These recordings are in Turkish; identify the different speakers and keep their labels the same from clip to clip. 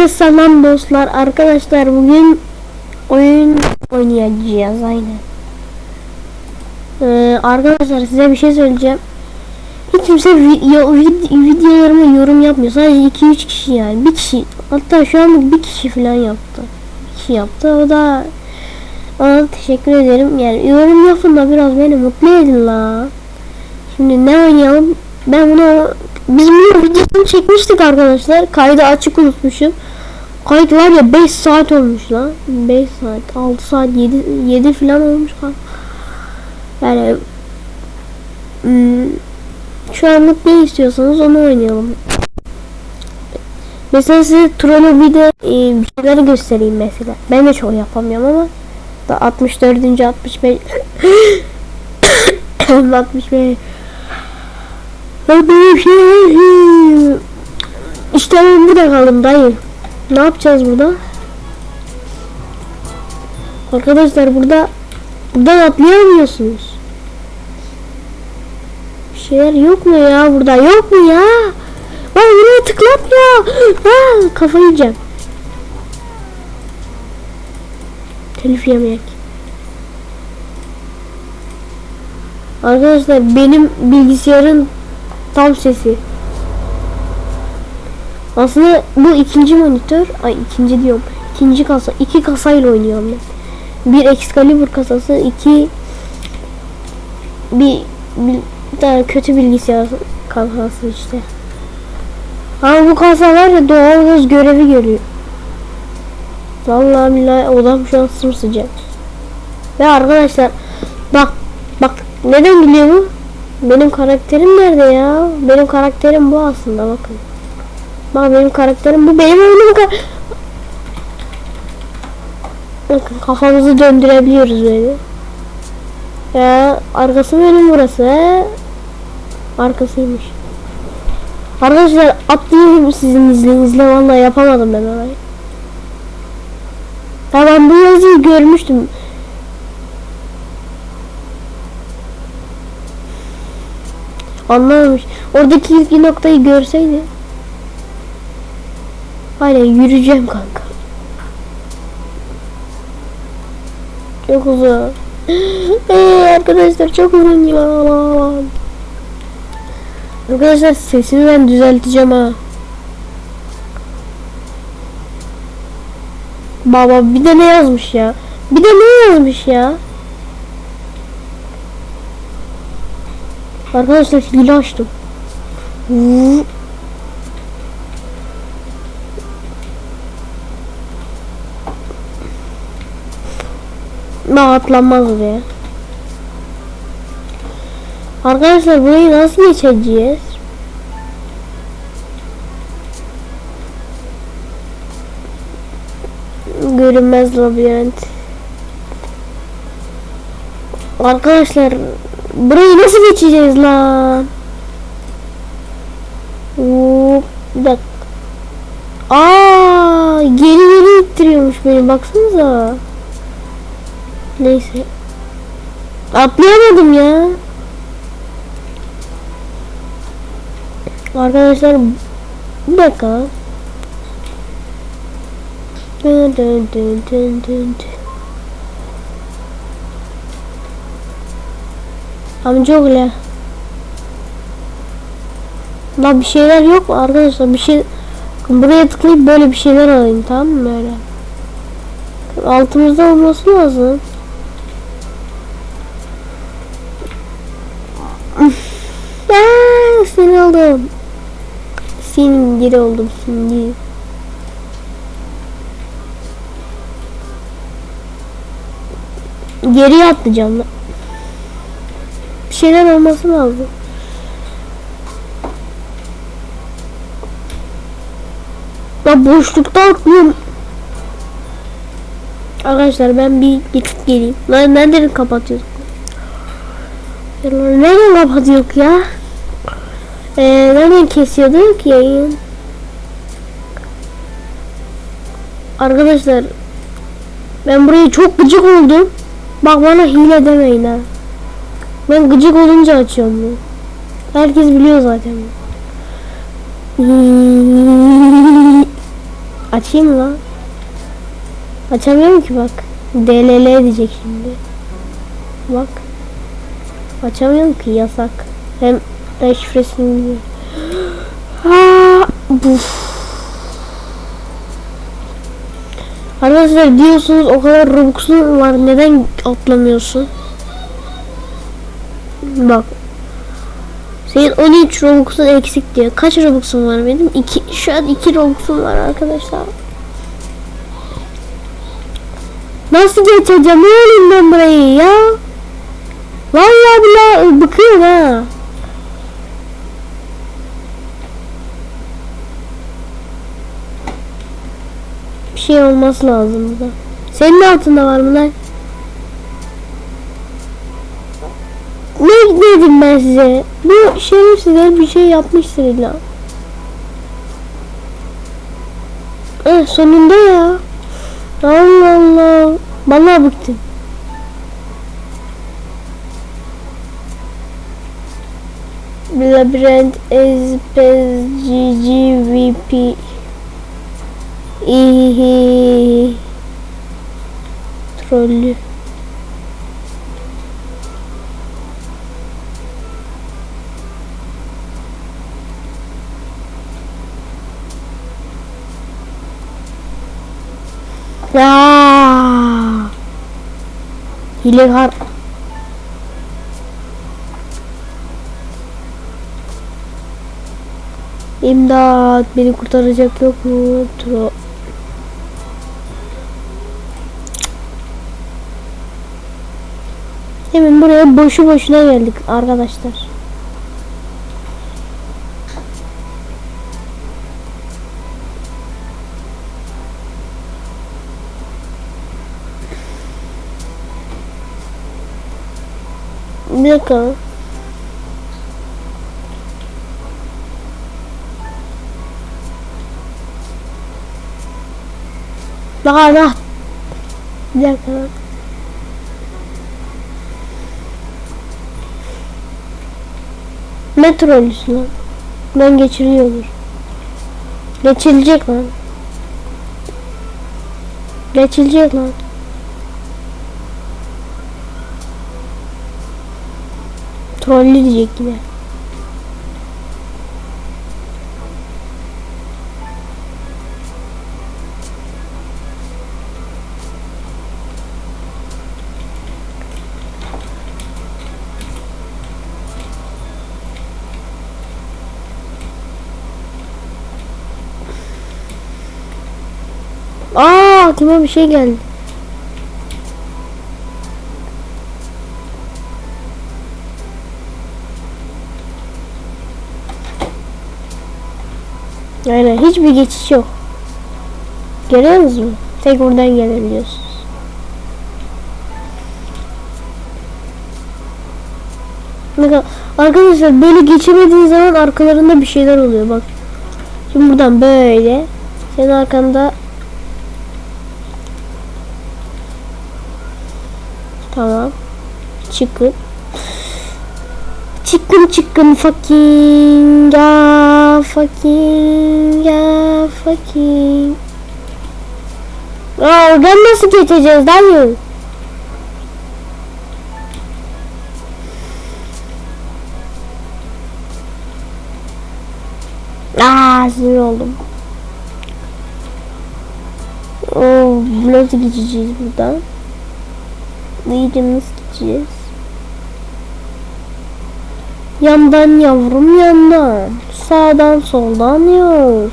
Speaker 1: Hepinize selam dostlar. Arkadaşlar bugün oyun oynayacağız aynen. Ee, arkadaşlar size bir şey söyleyeceğim. Hiç kimse video, videolarıma yorum yapmıyor. Sadece 2-3 kişi yani. Bir kişi. Hatta şu an bir kişi falan yaptı. Bir kişi yaptı. O da ona teşekkür ederim. Yani yorum yapın da biraz beni mutlu edin la. Şimdi ne oynayalım? Ben bunu biz bunu videosunu çekmiştik arkadaşlar. Kaydı açık unutmuşum. Kayıt var ya 5 saat olmuş lan. 5 saat, 6 saat, 7 7 falan olmuş kan. Yani hmm, şu anlık ne istiyorsanız onu oynayalım. Mesela size Trono video e, bir şeyleri göstereyim mesela. Ben de çok yapamıyorum ama da 64. 65 65 ben böyle şey İşte ben burada kaldım dayı. Ne yapacağız burada? Arkadaşlar burada buradan atlayamıyorsunuz. Bir şeyler yok mu ya burada? Yok mu ya? Bak buraya tıklatmıyor. Ha, kafayı yiyeceğim. Telif yemek. Arkadaşlar benim bilgisayarın tam sesi. Aslında bu ikinci monitör, ay ikinci diyorum. ikinci kasa, iki kasayla oynuyorum ben. Bir Excalibur kasası, iki bir, bir, bir kötü bilgisayar kasası işte. Ama bu kasalar da doğalgaz görevi görüyor. Vallahi billahi odam şu an sımsıcak. Ve arkadaşlar bak bak neden biliyor mu? Benim karakterim nerede ya? Benim karakterim bu aslında bakın. Bak benim karakterim bu. Benim oyunum ka Bakın kafamızı döndürebiliyoruz böyle. Ya arkası benim burası. Arkasıymış. Arkadaşlar atlayayım sizin izninizle vallahi yapamadım ben orayı. Ben bu yazıyı görmüştüm. Anlamamış. Oradaki ilk noktayı görseydi. Aynen yürüyeceğim kanka. Çok uzun. Ee, arkadaşlar çok uzun ya. Arkadaşlar sesimi ben düzelteceğim ha. Baba bir de ne yazmış ya? Bir de ne yazmış ya? Arkadaşlar hile açtım. Daha atlanmaz buraya. Arkadaşlar burayı nasıl geçeceğiz? Görünmez labirent. Arkadaşlar burayı nasıl geçeceğiz lan? Oo, bir dakika. Aa, geri geri ittiriyormuş beni baksanıza. Neyse. Atlayamadım ya. Arkadaşlar bir dakika. Dın dın dın dın dın. Amcaoğlu. La bir şeyler yok mu arkadaşlar? Bir şey buraya tıklayıp böyle bir şeyler alayım tamam mı böyle? Altımızda olması lazım. Seni oldum. Geri oldum şimdi. Geriye atlayacağım. Bir şeyler olması lazım. Ya boşlukta atlıyorum. Arkadaşlar ben bir gidip geleyim. Lan nereden kapatıyorduk? Nereden kapatıyorduk ya? Ee, nereden kesiyorduk yayın? Arkadaşlar ben burayı çok gıcık oldum. Bak bana hile demeyin ha. Ben gıcık olunca açıyorum bunu. Herkes biliyor zaten. Açayım lan. Açamıyorum ki bak. DLL diyecek şimdi. Bak. Açamıyorum ki yasak. Hem ben şifresini bilmiyorum. Buf. Arkadaşlar diyorsunuz o kadar Robux'un var neden atlamıyorsun? Bak. Senin 13 Robux'un eksik diyor. Kaç Robux'un var benim? 2 şu an 2 Robux'um var arkadaşlar. Nasıl geçeceğim oğlum ben burayı ya? Vallahi billahi bıkıyorum ha. Şey olması lazım burada. Senin altında var mı lan? Ne dedim ben size? Bu şerefsizler bir şey yapmıştır illa. Eh sonunda ya. Allah Allah. Vallahi bıktım. Labirent Ezpez GGVP İyi. Trollü. Aa! Hilekar. İmdat beni kurtaracak yok mu? Tro Hemen buraya boşu boşuna geldik arkadaşlar. Bir dakika. Daha da. Bir dakika. Ne trollüsü lan? Ben geçiriyordur. Geçilecek lan. Geçilecek lan. Trollü diyecek yine. Aa aklıma bir şey geldi. Aynen hiçbir geçiş yok. Görüyor musunuz? Tek buradan gelebiliyorsunuz. Arkadaşlar böyle geçemediğiniz zaman arkalarında bir şeyler oluyor bak. Şimdi buradan böyle senin arkanda Tamam. Çıkın. Çıkın çıkın fucking ya fucking ya fucking. Aa oradan nasıl geçeceğiz dayı? Aa sinir oldum. Oo, nasıl geçeceğiz buradan? Nasıl gideceğiz? Yandan yavrum yandan. Sağdan soldan yok.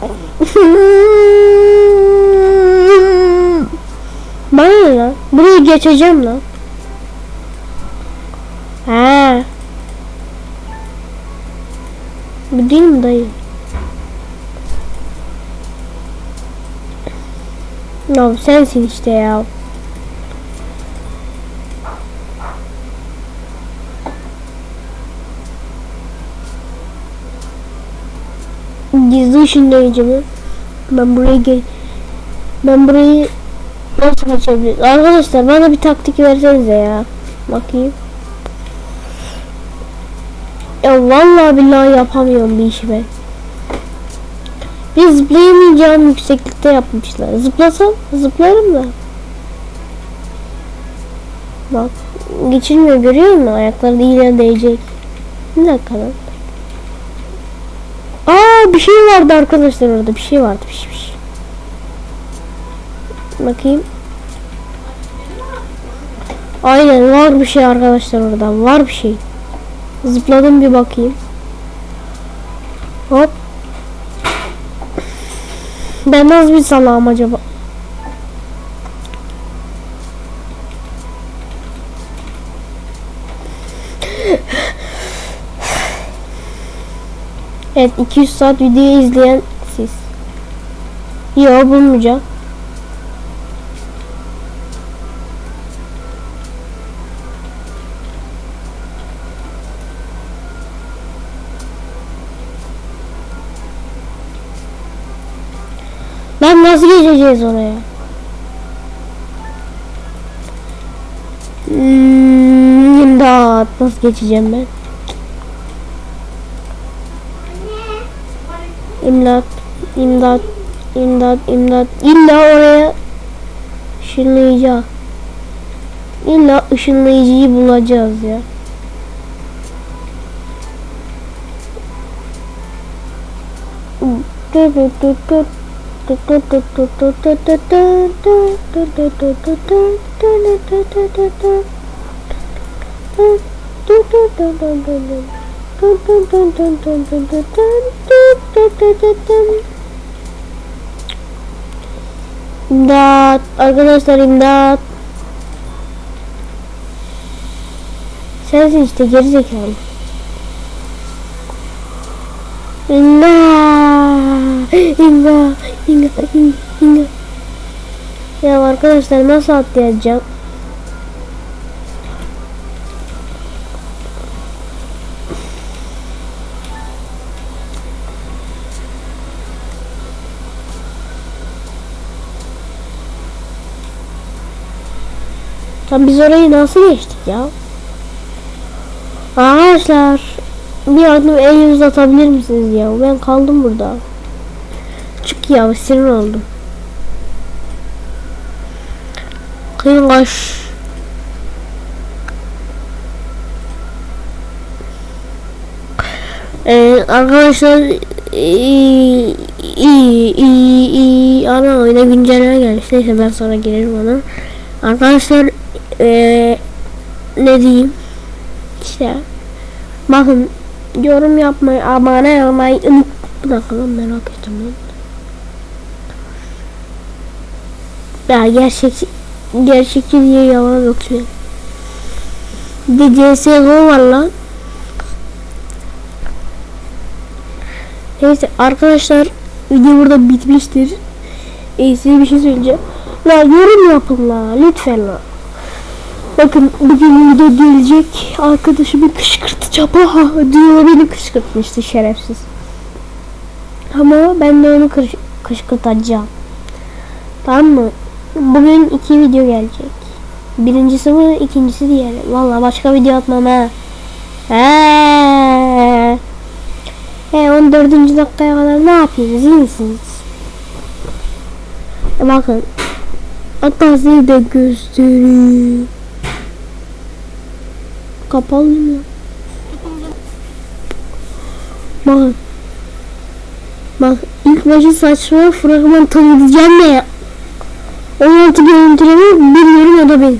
Speaker 1: Bana ne lan? Burayı geçeceğim lan. He. Bu değil mi dayı? Ya sensin işte ya. Gizli ışınlayıcı mı? Ben burayı ge ben burayı nasıl geçebilirim? Arkadaşlar bana bir taktik versenize ya. Bakayım. Ya vallahi billahi yapamıyorum bir işi ben. Bir zıplayamayacağım yükseklikte yapmışlar. Zıplasam zıplarım da. Bak geçirmiyor görüyor musun? Ayakları yine değecek. Bir dakika. Aa bir şey vardı arkadaşlar orada. Bir şey vardı. Bir şey, bir şey. Bakayım. Aynen var bir şey arkadaşlar orada. Var bir şey. Zıpladım bir bakayım. Hop. Ben nasıl bir salağım acaba? Evet 200 saat videoyu izleyen siz. Yok bulmayacağım. Nasıl geçeceğiz oraya? Hmm, imdat nasıl geçeceğim ben? İmdat, imdat, imdat, imdat. İlla oraya ışınlayacak. İlla ışınlayıcıyı bulacağız ya. İmdat arkadaşlar imdat. Sensin işte geri zekalı. İmdat. İmdat. İmdat. İmdat. Ya arkadaşlar nasıl atlayacağım? Tam biz orayı nasıl geçtik ya? Arkadaşlar bir yardım el uzatabilir misiniz ya? Ben kaldım burada. Çık ya sinir oldum. Kıyıngaş. Ee, arkadaşlar iyi iyi iyi ana oyuna güncelleme gelmiş. Neyse ben sonra gelirim ona. Arkadaşlar ee, ne diyeyim işte bakın yorum yapmayı abone olmayı unut bir dakika lan merak ettim lan ya gerçek gerçekçi diye yalan atıyor bir de var lan neyse arkadaşlar video burada bitmiştir ee, size bir şey söyleyeceğim la yorum yapın la lütfen la Bakın bugün video gelecek. Arkadaşımı kışkırtacağım. Aha diyor beni kışkırtmıştı şerefsiz. Ama ben de onu kış kışkırtacağım. Tamam mı? Bugün iki video gelecek. Birincisi bu, ikincisi diğeri. Vallahi başka video atmam ha. He. He 14. dakikaya kadar ne yapıyorsunuz? İyi misiniz? E bakın. Hatta size de göstereyim. Kapalı mı? Bak. Bak ilk başta saçma fragman tanıtacağım ne ya? 16 görüntüleme bilmiyorum ya da ben.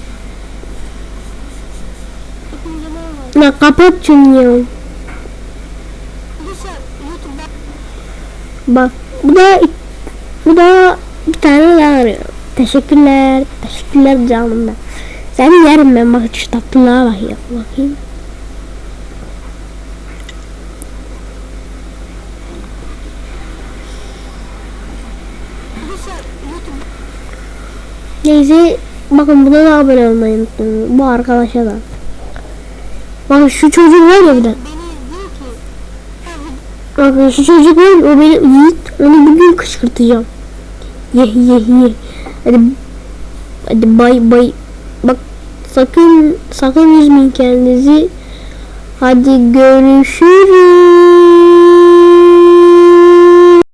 Speaker 1: Ya kapat şunu ya. Bak bu da bu da bir tane daha arıyor. Teşekkürler. Teşekkürler canım ben. Sen yerim ben bak şu tatlılığa bak ya. Bakayım. Neyse bakın buna da abone olmayı unutmayın. Bu arkadaşa da. Bakın şu çocuk var ya bir de. Bakın şu çocuk var ya, o beni Yiğit onu bugün kışkırtacağım. Ye ye ye. Hadi hadi bay bay. Bak sakın sakın üzmeyin kendinizi. Hadi görüşürüz.